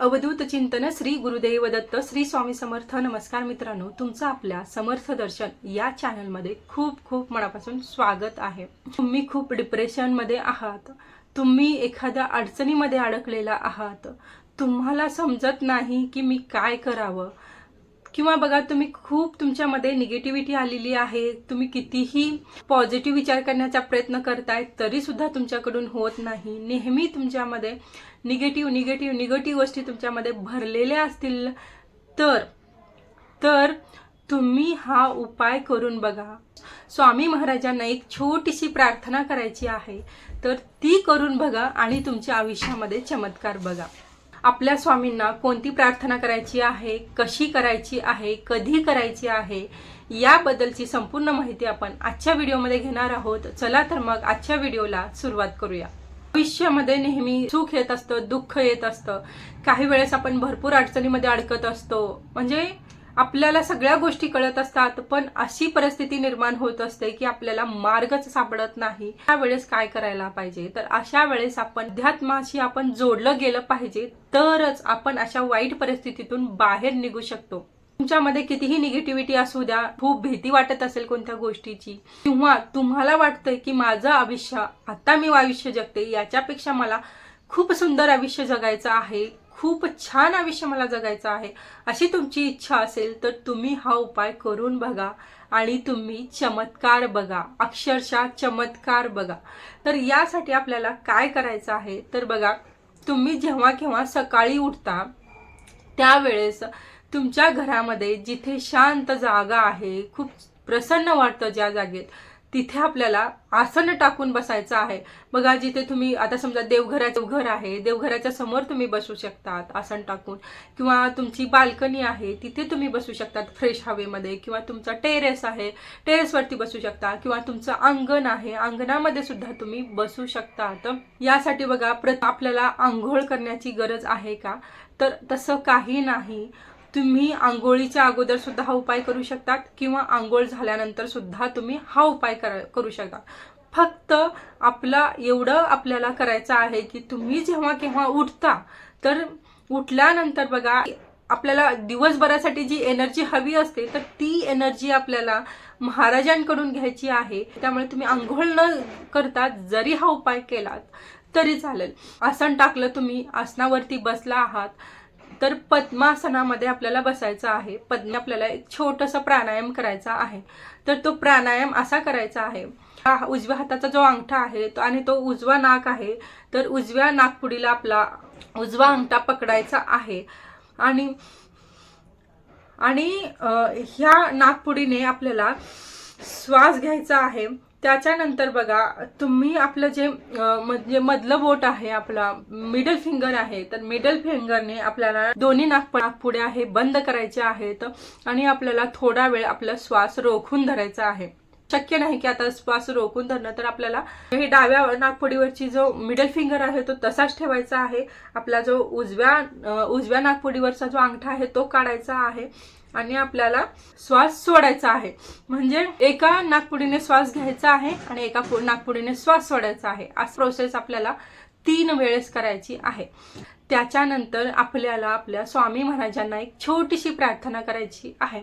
अवधूत चिंतन श्री गुरुदेव दत्त श्री स्वामी समर्थ. नमस्कार मित्रांनो तुमचं आपल्या समर्थ दर्शन या चॅनलमध्ये खूप खूप मनापासून स्वागत आहे. तुम्ही खूप डिप्रेशनमध्ये आहात. तुम्ही एखाद्या अडचणीमध्ये अडकलेला आहात. तुम्हाला समजत नाही की मी काय करावं. किंवा बघा तुम्ही खूप तुमच्यामध्ये निगेटिव्हिटी आलेली आहे. तुम्ही कितीही पॉझिटिव्ह विचार करण्याचा प्रयत्न करताय तरीसुद्धा तुमच्याकडून होत नाही. नेहमी तुमच्यामध्ये निगेटिव्ह निगेटिव्ह निगेटिव्ह गोष्टी तुमच्यामध्ये भरलेल्या असतील. तर तर तुम्ही हा उपाय करून बघा. स्वामी महाराजांना एक छोटीशी प्रार्थना करायची आहे. तर ती करून बघा आणि तुमच्या आयुष्यामध्ये चमत्कार बघा. आपल्या स्वामींना कोणती प्रार्थना करायची आहे? कशी करायची आहे? कधी करायची आहे? याबद्दलची संपूर्ण माहिती आपण आजच्या व्हिडिओमध्ये घेणार आहोत. चला तर मग आजच्या व्हिडिओला सुरुवात करूया. आयुष्यामध्ये नेहमी सुख येत असतं दुःख येत असतं. काही वेळेस आपण भरपूर अडचणीमध्ये अडकत असतो. म्हणजे आपल्याला सगळ्या गोष्टी कळत असतात पण अशी परिस्थिती निर्माण होत असते की आपल्याला मार्गच सापडत नाही. त्यावेळेस काय करायला पाहिजे? तर अशा वेळेस आपण अध्यात्माशी आपण जोडलं गेलं पाहिजे तरच आपण अशा वाईट परिस्थितीतून बाहेर निघू शकतो. तुमच्यामध्ये कितीही निगेटिव्हिटी असू द्या खूप भीती वाटत असेल कोणत्या गोष्टीची किंवा तुम्हाला वाटतंय की माझं आयुष्य आता मी आयुष्य जगते याच्यापेक्षा मला खूप सुंदर आयुष्य जगायचं आहे खूप छान आयुष्य मला जगायचं आहे अशी तुमची इच्छा असेल तर तुम्ही हा उपाय करून बघा आणि तुम्ही चमत्कार बघा अक्षरशः चमत्कार बघा. तर यासाठी आपल्याला काय करायचं आहे? तर बघा तुम्ही जेव्हा केव्हा सकाळी उठता त्यावेळेस तुमच्या घरामध्ये जिथे शांत जागा आहे खूप प्रसन्न वाटतं ज्या जागेत तिथे आपल्याला आसन टाकून बसायचं आहे. बघा जिथे तुम्ही आता समजा देवघराचं घर आहे देवघराच्या समोर तुम्ही बसू शकतात आसन टाकून. किंवा तुमची बाल्कनी आहे तिथे तुम्ही बसू शकतात फ्रेश हवेमध्ये. किंवा तुमचा टेरेस आहे टेरेसवरती बसू शकता. किंवा तुमचं अंगण आहे अंगणामध्ये सुद्धा तुम्ही बसू शकतात. यासाठी बघा प्रत आपल्याला आंघोळ करण्याची गरज आहे का? तर तसं काही नाही. तुम्ही आंघोळीच्या अगोदर सुद्धा हा उपाय करू शकतात किंवा आंघोळ झाल्यानंतर सुद्धा तुम्ही हा उपाय करू शकता. फक्त आपला एवढं आपल्याला करायचं आहे की तुम्ही जेव्हा केव्हा उठता तर उठल्यानंतर बघा आपल्याला दिवसभरासाठी जी एनर्जी हवी असते तर ती एनर्जी आपल्याला महाराजांकडून घ्यायची आहे. त्यामुळे तुम्ही आंघोळ न करता जरी हा उपाय केलात तरी चालेल. आसन टाकलं तुम्ही आसनावरती बसला आहात तर पद्मासनामध्ये आपल्याला बसायचं आहे. पद्म आपल्याला एक छोटंसं प्राणायाम करायचा आहे. तर तो प्राणायाम असा करायचा आहे. हा उजव्या हाताचा जो अंगठा आहे तो आणि तो उजवा नाक आहे तर उजव्या नागपुडीला आपला उजवा अंगठा पकडायचा आहे. आणि आणि ह्या नागपुडीने आपल्याला श्वास घ्यायचा आहे. त्याच्यानंतर बघा तुम्ही आपलं जे म्हणजे मधलं बोट आहे आपला मिडल फिंगर आहे तर मिडल फिंगरने आपल्याला दोन्ही नागप पुढे आहे बंद करायचे आहेत आणि आपल्याला थोडा वेळ आपला श्वास रोखून धरायचा आहे. शक्य नाही की आता श्वास रोखून धरणं तर आपल्याला हे डाव्या नागपुडीवरची जो मिडल फिंगर आहे तो तसाच ठेवायचा आहे. आपला जो उजव्या उजव्या नागपुडीवरचा जो अंगठा आहे तो काढायचा आहे आणि आपल्याला श्वास सोडायचा आहे. म्हणजे एका नागपुडीने श्वास घ्यायचा आहे आणि एका नागपुडीने श्वास सोडायचा आहे. अशी प्रोसेस आपल्याला तीन वेळेस करायची आहे. त्याच्यानंतर आपल्याला आपल्या स्वामी महाराजांना एक छोटीशी प्रार्थना करायची आहे.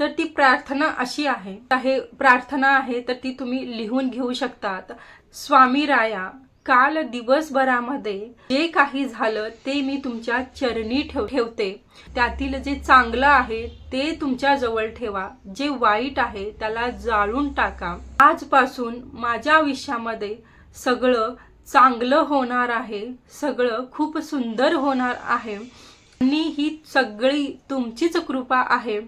तर ती प्रार्थना अशी आहे हे प्रार्थना आहे तर ती तुम्ही लिहून घेऊ शकतात. स्वामी राया काल दिवसभरामध्ये जे काही झालं ते मी तुमच्या चरणी ठेव ठेवते. त्यातील जे चांगलं आहे ते तुमच्या जवळ ठेवा. जे वाईट आहे त्याला जाळून टाका. आजपासून माझ्या आयुष्यामध्ये सगळं चांगलं होणार आहे सगळं खूप सुंदर होणार आहे. आणि ही सगळी तुमचीच कृपा आहे.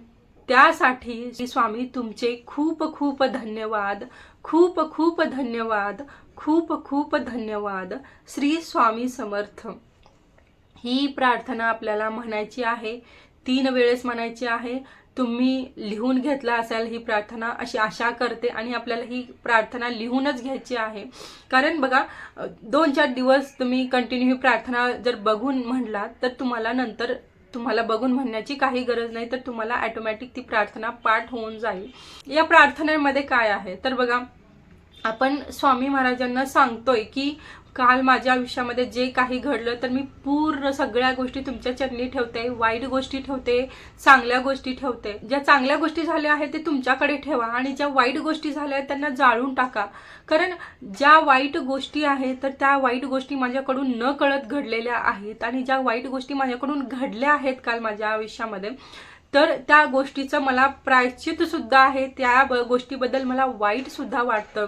त्यासाठी श्री स्वामी तुमचे खूप खूप धन्यवाद खूप खूप धन्यवाद खूप खूप धन्यवाद. श्री स्वामी समर्थ. ही प्रार्थना आपल्याला म्हणायची आहे तीन वेळेस म्हणायची आहे तुम्ही लिहून घेतला असाल ही प्रार्थना अशी आशा करते आणि आपल्याला ही प्रार्थना लिहूनच घ्यायची आहे. कारण बघा दोन चार दिवस तुम्ही कंटिन्यू ही प्रार्थना जर बघून म्हणला तर तुम्हाला नंतर तुम्हाला बघून म्हणण्याची काही गरज नाही तर तुम्हाला ॲटोमॅटिक ती प्रार्थना पाठ होऊन जाईल. या प्रार्थनेमध्ये काय आहे? तर बघा आपण स्वामी महाराजांना सांगतोय की काल माझ्या आयुष्यामध्ये जे काही घडलं तर मी पूर्ण सगळ्या गोष्टी तुमच्या चरणी ठेवते वाईट गोष्टी ठेवते चांगल्या गोष्टी ठेवते. ज्या चांगल्या गोष्टी झाल्या आहेत ते तुमच्याकडे ठेवा आणि ज्या वाईट गोष्टी झाल्या आहेत त्यांना जाळून टाका. कारण ज्या वाईट गोष्टी आहेत तर त्या वाईट गोष्टी माझ्याकडून न कळत घडलेल्या आहेत आणि ज्या वाईट गोष्टी माझ्याकडून घडल्या आहेत काल माझ्या आयुष्यामध्ये तर त्या गोष्टीचं मला प्रायश्चित सुद्धा आहे त्या ब- गोष्टीबद्दल मला वाईट सुद्धा वाटतं.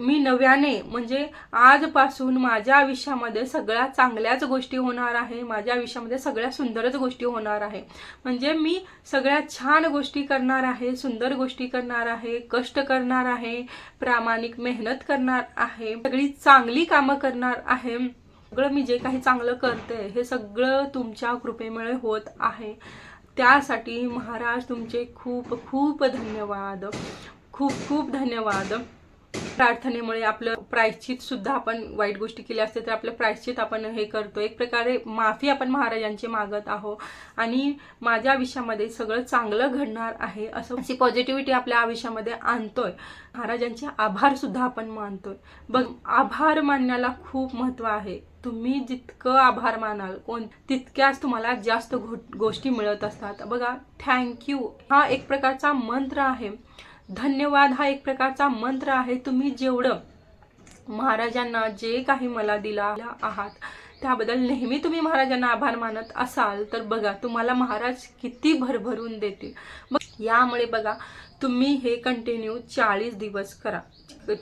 मी नव्याने म्हणजे आजपासून माझ्या आयुष्यामध्ये सगळ्या चांगल्याच गोष्टी होणार आहे माझ्या आयुष्यामध्ये सगळ्या सुंदरच गोष्टी होणार आहे. म्हणजे मी सगळ्या छान गोष्टी करणार आहे सुंदर गोष्टी करणार आहे कष्ट करणार आहे प्रामाणिक मेहनत करणार आहे सगळी चांगली कामं करणार आहे. सगळं मी जे काही चांगलं करते हे सगळं तुमच्या कृपेमुळे होत आहे. त्यासाठी महाराज तुमचे खूप खूप धन्यवाद. खूप खूप धन्यवाद. प्रार्थनेमुळे आपलं प्रायश्चित सुद्धा आपण वाईट गोष्टी केल्या असते तर आपलं प्रायश्चित आपण हे करतो एक प्रकारे माफी आपण महाराजांची मागत आहो. आणि माझ्या आयुष्यामध्ये सगळं चांगलं घडणार आहे असं अशी पॉझिटिव्हिटी आपल्या आयुष्यामध्ये आणतोय. महाराजांचे आभार सुद्धा आपण मानतोय. बघ आभार मानण्याला खूप महत्त्व आहे. तुम्ही जितकं आभार मानाल कोण तितक्याच तुम्हाला जास्त गोष्टी मिळत असतात. बघा थँक्यू हा एक प्रकारचा मंत्र आहे. धन्यवाद हा एक प्रकारचा मंत्र आहे. तुम्ही जेवढं महाराजांना जे काही मला दिला आहात त्याबद्दल नेहमी तुम्ही महाराजांना आभार मानत असाल तर बघा तुम्हाला महाराज किती भरभरून देतील. यामुळे बघा तुम्ही हे कंटिन्यू चाळीस दिवस करा.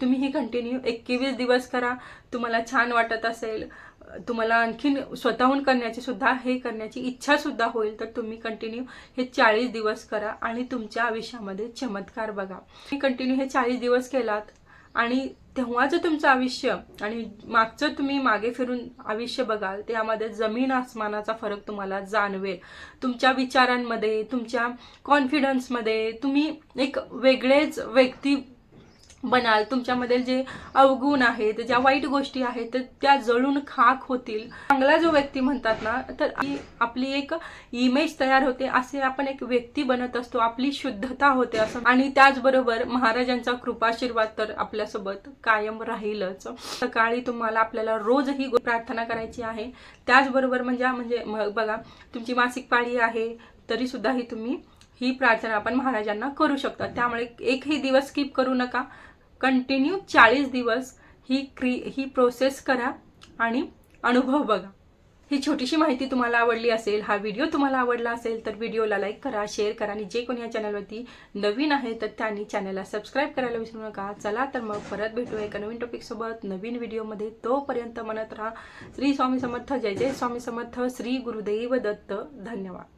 तुम्ही हे कंटिन्यू एकवीस दिवस करा. तुम्हाला छान वाटत असेल. तुम्हाला आणखीन स्वतःहून करण्याची सुद्धा हे करण्याची इच्छा सुद्धा होईल तर तुम्ही कंटिन्यू हे चाळीस दिवस करा आणि तुमच्या आयुष्यामध्ये चमत्कार बघा. तुम्ही कंटिन्यू हे चाळीस दिवस केलात आणि तेव्हाचं तुमचं आयुष्य आणि मागचं तुम्ही मागे फिरून आयुष्य बघाल त्यामध्ये जमीन आसमानाचा फरक तुम्हाला जाणवेल. तुमच्या विचारांमध्ये तुमच्या कॉन्फिडन्समध्ये तुम्ही एक वेगळेच व्यक्ती बनाल तुमच्यामध्ये जे अवगुण आहेत ज्या वाईट गोष्टी आहेत तर त्या जळून खाक होतील. चांगला जो व्यक्ती म्हणतात ना तर आपली एक इमेज तयार होते असे आपण एक व्यक्ती बनत असतो आपली शुद्धता होते असं. आणि त्याचबरोबर महाराजांचा कृपाशीर्वाद तर आपल्यासोबत कायम राहीलच. सकाळी तुम्हाला आपल्याला रोज ही प्रार्थना करायची आहे. त्याचबरोबर म्हणजे म्हणजे बघा तुमची मासिक पाळी आहे तरी सुद्धा ही तुम्ही ही प्रार्थना आपण महाराजांना करू शकता. त्यामुळे एकही दिवस स्किप करू नका. कंटिन्यू चाळीस दिवस ही क्री ही प्रोसेस करा आणि अनुभव बघा. ही छोटीशी माहिती तुम्हाला आवडली असेल हा व्हिडिओ तुम्हाला आवडला असेल तर व्हिडिओला लाईक करा शेअर करा आणि जे कोणी या चॅनलवरती नवीन आहे तर त्यांनी चॅनलला सबस्क्राईब करायला विसरू नका. चला तर मग परत भेटूया एका नवीन टॉपिकसोबत नवीन व्हिडिओमध्ये तोपर्यंत म्हणत राहा. श्री स्वामी समर्थ. जय जय स्वामी समर्थ. श्री गुरुदेव दत्त. धन्यवाद.